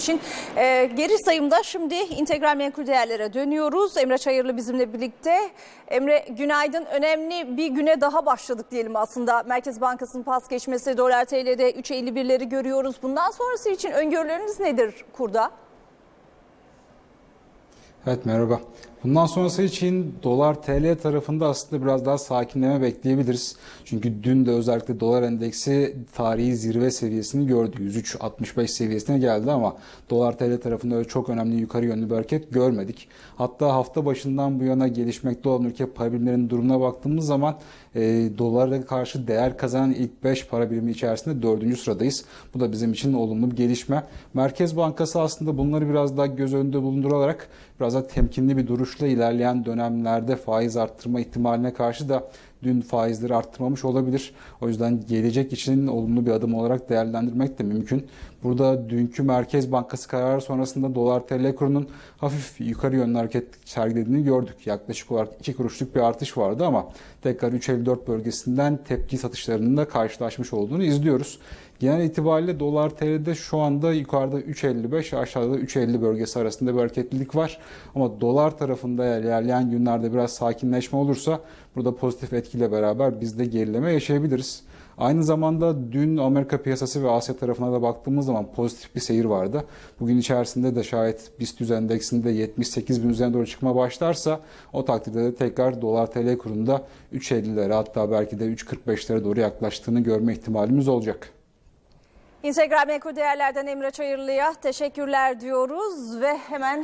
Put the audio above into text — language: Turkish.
için e, geri sayımda şimdi integral menkul değerlere dönüyoruz. Emre Çayırlı bizimle birlikte. Emre günaydın. Önemli bir güne daha başladık diyelim aslında. Merkez Bankası'nın pas geçmesi dolar TL'de 3.51'leri görüyoruz. Bundan sonrası için öngörüleriniz nedir kurda? Evet merhaba. Bundan sonrası için dolar TL tarafında aslında biraz daha sakinleme bekleyebiliriz. Çünkü dün de özellikle dolar endeksi tarihi zirve seviyesini gördü. 103.65 seviyesine geldi ama dolar TL tarafında öyle çok önemli yukarı yönlü bir hareket görmedik. Hatta hafta başından bu yana gelişmekte olan ülke para birimlerinin durumuna baktığımız zaman e, dolara karşı değer kazanan ilk 5 para birimi içerisinde 4. sıradayız. Bu da bizim için olumlu bir gelişme. Merkez Bankası aslında bunları biraz daha göz önünde bulundurarak biraz daha temkinli bir duruşla ilerleyen dönemlerde faiz arttırma ihtimaline karşı da dün faizleri arttırmamış olabilir. O yüzden gelecek için olumlu bir adım olarak değerlendirmek de mümkün. Burada dünkü Merkez Bankası kararı sonrasında dolar TL kurunun hafif yukarı yönlü hareket sergilediğini gördük. Yaklaşık olarak 2 kuruşluk bir artış vardı ama tekrar 3.54 bölgesinden tepki satışlarının da karşılaşmış olduğunu izliyoruz. Genel itibariyle dolar TL'de şu anda yukarıda 3.55 aşağıda 3.50 bölgesi arasında bir hareketlilik var. Ama dolar tarafında eğer ilerleyen günlerde biraz sakinleşme olursa burada pozitif etkiyle beraber biz de gerileme yaşayabiliriz. Aynı zamanda dün Amerika piyasası ve Asya tarafına da baktığımız zaman pozitif bir seyir vardı. Bugün içerisinde de şayet BIST endeksinde 78 bin üzerine doğru çıkma başlarsa o takdirde de tekrar dolar TL kurunda 3.50'lere hatta belki de 3.45'lere doğru yaklaştığını görme ihtimalimiz olacak. İntegral menkul değerlerden Emre Çayırlı'ya teşekkürler diyoruz ve hemen